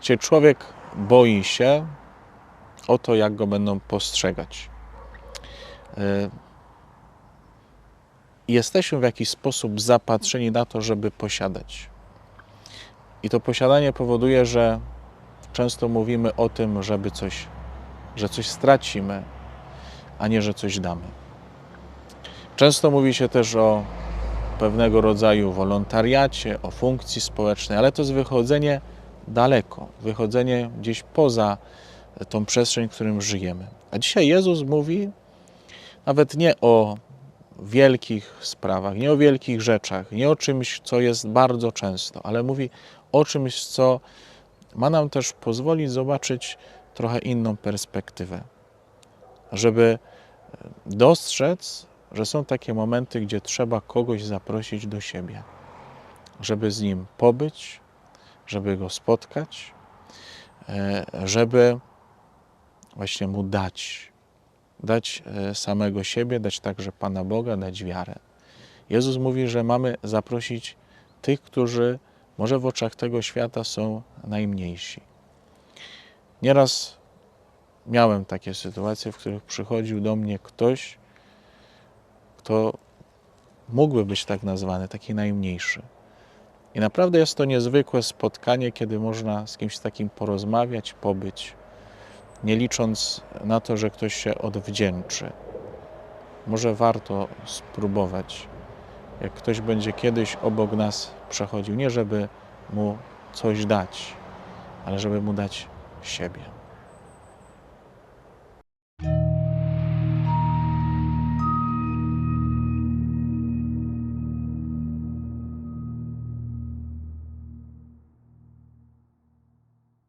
Gdzie człowiek boi się o to, jak go będą postrzegać. E, Jesteśmy w jakiś sposób zapatrzeni na to, żeby posiadać. I to posiadanie powoduje, że często mówimy o tym, żeby coś, że coś stracimy, a nie, że coś damy. Często mówi się też o pewnego rodzaju wolontariacie, o funkcji społecznej, ale to jest wychodzenie daleko, wychodzenie gdzieś poza tą przestrzeń, w którym żyjemy. A dzisiaj Jezus mówi nawet nie o wielkich sprawach, nie o wielkich rzeczach, nie o czymś, co jest bardzo często, ale mówi o czymś, co ma nam też pozwolić zobaczyć trochę inną perspektywę, żeby dostrzec, że są takie momenty, gdzie trzeba kogoś zaprosić do siebie, żeby z nim pobyć, żeby go spotkać, e, żeby właśnie mu dać. Dać e, samego siebie, dać także Pana Boga, dać wiarę. Jezus mówi, że mamy zaprosić tych, którzy może w oczach tego świata są najmniejsi. Nieraz miałem takie sytuacje, w których przychodził do mnie ktoś, kto mógłby być tak nazwany, taki najmniejszy. I naprawdę jest to niezwykłe spotkanie, kiedy można z kimś takim porozmawiać, pobyć, nie licząc na to, że ktoś się odwdzięczy. Może warto spróbować, jak ktoś będzie kiedyś obok nas przechodził, nie żeby mu coś dać, ale żeby mu dać siebie.